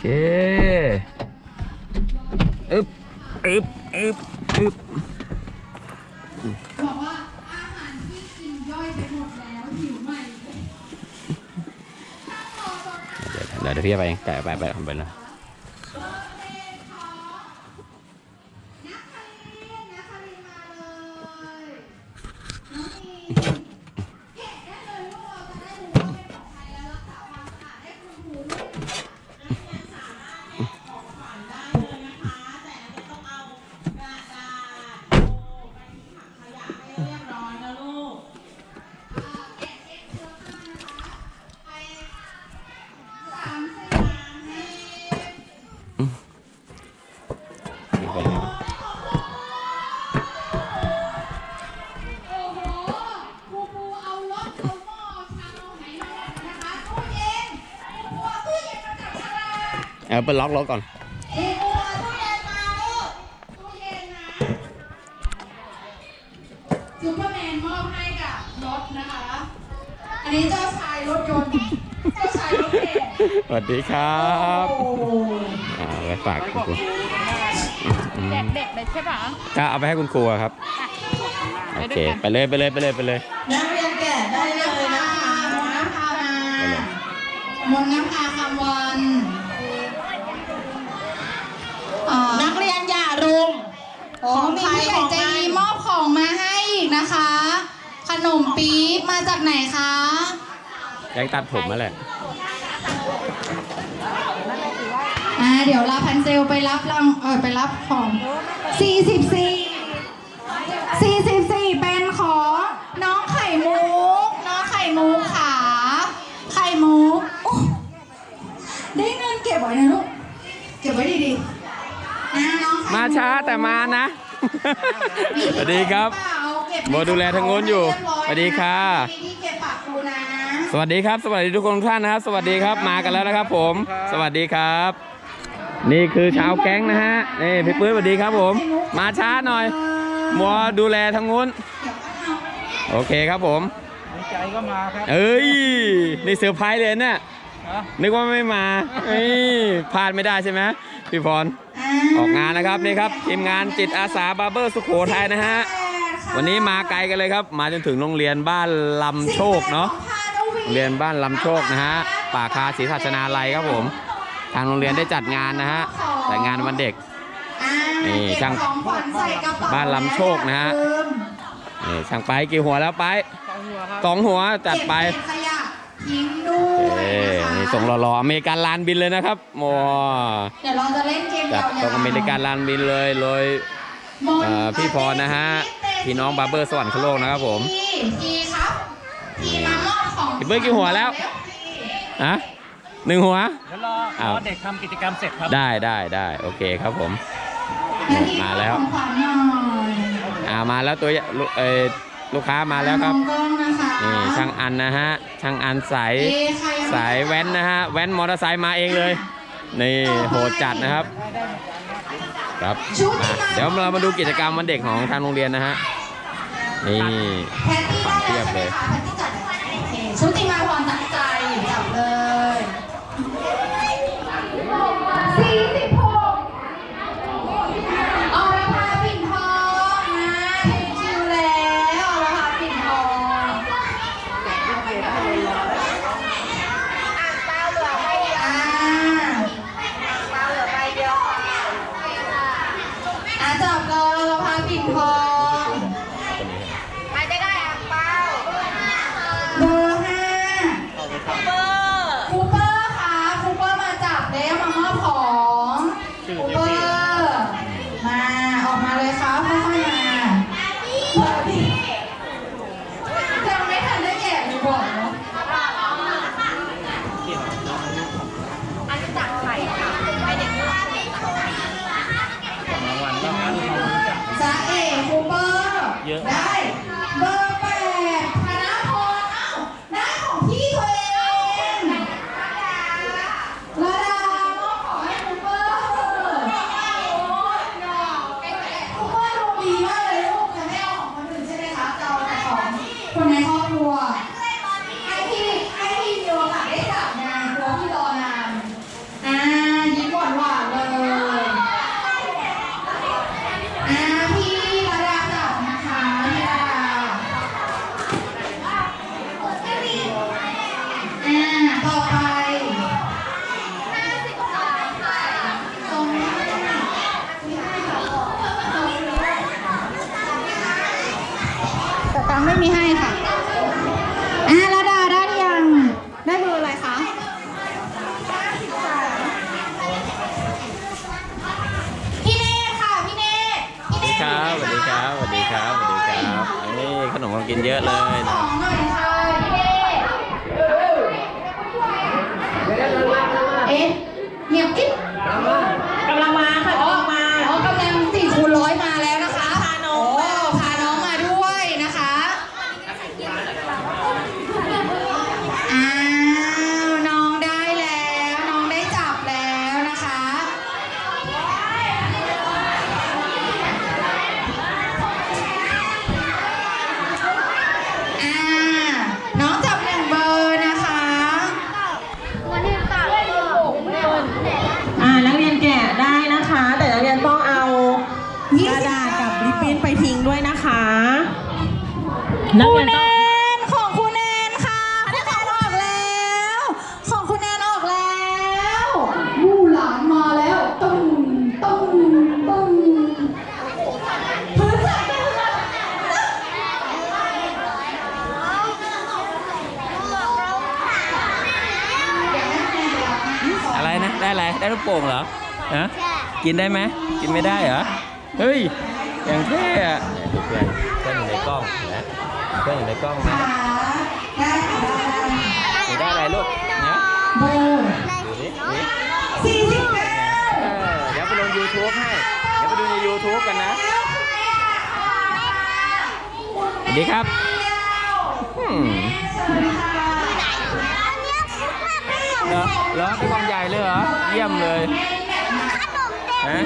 เคอึบอึบอึบอึบบอกว่าอาหารที่กินย่อยไปหมดแล้วหิวใหม่เดี๋ยวเดี๋ยวพี่ไปเองแต่ไปไปทำไปนะ เอาเปิดล็อกรถก่อนครูปูเอาตู้เย็นมาลูกตู้เย็นนะซูเปอร์แมนมอบให้กับรถนะคะ อันนี้เจ้าชายรถยนต์เจ้าชายรถเก๋งสวัสดีครับโอ้โหอ่าไว้ฝากคุณครูอืมเด็กๆเลยใช่ปะก็เอาไปให้คุณครูอะครับโอเคไปเลยไปเลยไปเลยไปเลยนักเรียนแก่ได้เลยนะคะมนน้ำพามาไปเลยมนน้ำพาคำวันอ่า นักเรียนอย่ารุม โอ้มีผู้ใหญ่ใจดีมอบของมาให้อีก นะคะ ขนมปี๊บมาจากไหนคะแยังตัดผมมาแหละอ่าเดี๋ยวลาพันเซลไปรับรังเออไปรับของ 44 44 เป็นของน้องไข่มุก น้องไข่มุกขาไข่มุกโอ้ได้เงินเก็บไว้นะลูก เก็บไว้ดีๆนะน้องไข่ก มาช้าแต่มานะ สวัสดีครับเก็บ โบดูแลทางโน้นอยู่เรีบร้สวัสดีค่ะมีที่เก็บปากครูนะสวัสดีครับ สวัสดีทุกคนทุกท่านนะครับ สวัสดีครับ มากันแล้วนะครับ ผม สวัสดีครับ นี่คือชาวแก๊งนะฮะ นี่พี่ปื้ดสวัสดีครับผม มาช้าหน่อยมัวดูแลทางนู้น โอเคครับผมใจก็มาครับ เอ้ย นี่เซอร์ไพรส์เลยเนี่ยฮะนึกว่าไม่มาเอ้ยพลาดไม่ได้ใช่ไหมพี่พร ออกงานนะครับนี่ครับทีมงานจิตอาสาบาร์เบอร์สุโขทัยนะฮะ วันนี้มาไกลกันเลยครับ มาจนถึงโรงเรียนบ้านลำโชคเนาะโรงเรียนบ้านลำโชคนะฮะป่าคาศรีสัชนาลัยครับผม ทางโรงเรียนได้จัดงานนะฮะจัดงานวันเด็กนี่ช่างบ้านลำโชคนะฮะนี่ช่างไปกี่หัวแล้วไปสองหัวครับสองหัวจัดไปเก็บขยะทิ้งด้วยเอ้นี่ส่งหล่อๆอเมริกันลานบินเลยนะครับโมเดี๋ยวเราจะเล่นเกมจัยาดวๆตรงอเมริกันลานบินเลยโดยเอ่อพี่พรนะฮะ พี่น้องบาร์เบอร์สวรรคโลกนะครับผมพี่ครับพี่มามอบของพี่เบิ้ลกี่หัวแล้วอะหนึ่งหัวเดี๋ยวรออ้าวรอเด็กทำกิจกรรมเสร็จครับ ได้ได้ได้โอเคครับผม มาแล้วของขวัญหน่อยอ่ามาแล้วตัวลูกเออลูกค้ามาแล้วครับน้องกล้องนะคะนี่ช่างอันนะฮะช่างอันสายเอ้ใครยังไม่สายแว้นนะฮะแว้นมอเตอร์ไซค์มาเองเลย นี่โหดจัดนะครับ ครับมาเดี๋ยวเรามาดูกิจกรรมวันเด็กของทางโรงเรียนนะฮะนี่แพตตี้ได้เทียบเลยใช่ไหมคะแพตตี้จัดโอเคชุติมาพรตั้งใจจับเลย เยอะังไม่มีให้ค่ะอ่าระดาได้ยัง ได้เบอร์อะไรคะพี่เนทค่ะพี่เนทสวัสดีครับสวัสดีครับสวัสดีครับสวัสดีครับนี่ขนมของกินเยอะเลยนะ กระดาษกับริบบิ้นไปทิ้งด้วยนะคะนักเรียนต้อง นของคุณแนนค่ะคุณแนนออกแล้ว ของคุณแนนออกแล้วมู่หลานมาแล้วตุ้มตุ้มตุ้มพื้นสั่นไปพื้นสั่นอะไรนะ ได้อะไร ได้ลูกโป่งเหรอฮะกินได้ไหม กินไม่ได้เหรอ เฮ้ยอย่างเท่อะเพื่อนเพื่อนอยู่ในกล้องนะเพื่อนอยู่ในกล้องนะได้ค่ะได้หนูได้อะไรลูกนะเบอร์ดูดิดูดิสี่สิบเก้าเออเดี๋ยวไปลง YouTube ให้ เดี๋ยวไปดูใน YouTube กันนะสวัสดีครับอืมเหรอเหรอได้กล่องใหญ่เลยเหรอ เยี่ยมเลยฮะ